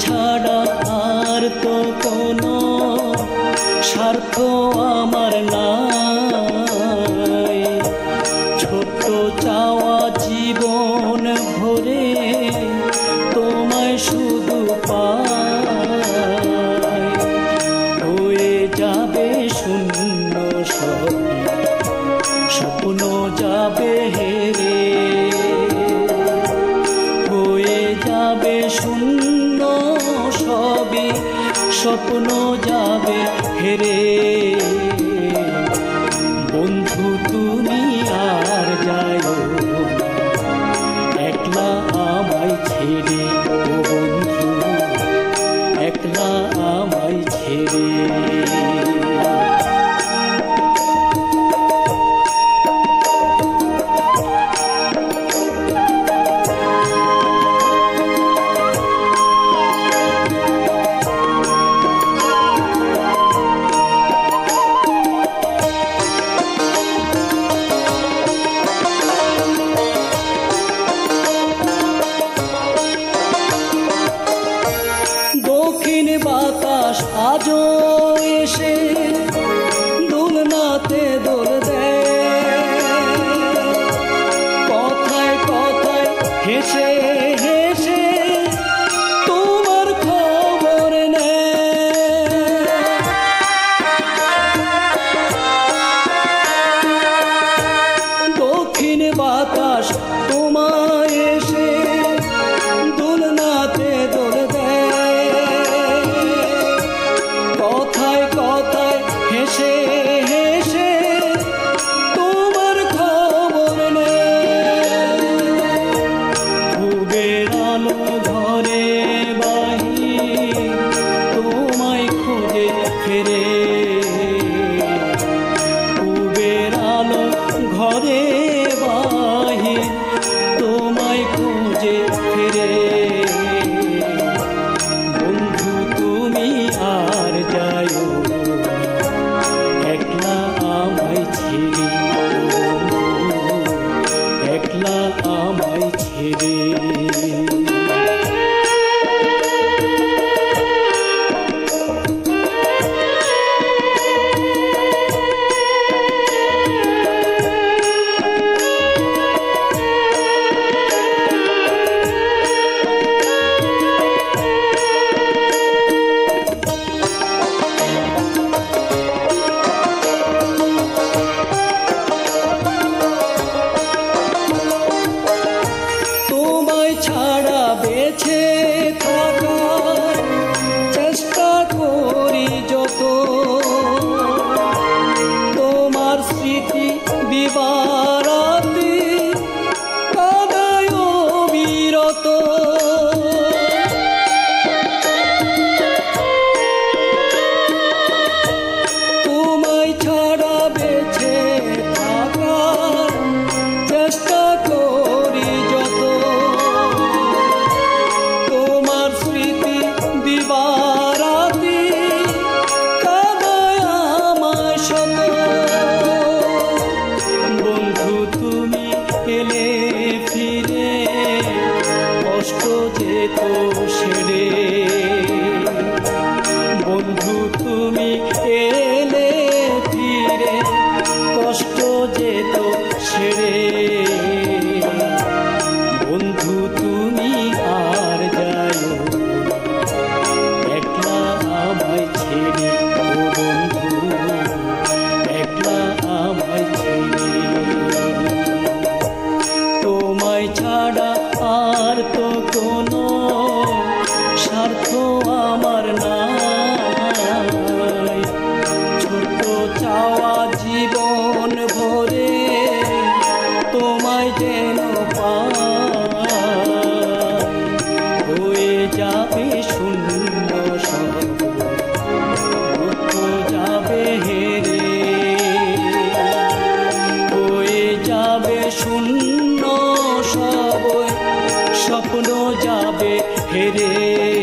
ছাড়া আর তো কোনো স্বার্থ যাবে শূন্য সবই স্বপ্ন যাবে হেরে। 줘. বন্ধু তুমি এলে ফিরে। কষ্ট যেত ছেড়ে হয়ে যাবে শূন্য সব। যাবে হেরে। হয়ে যাবে শূন্য সব স্বপ্ন যাবে হেরে।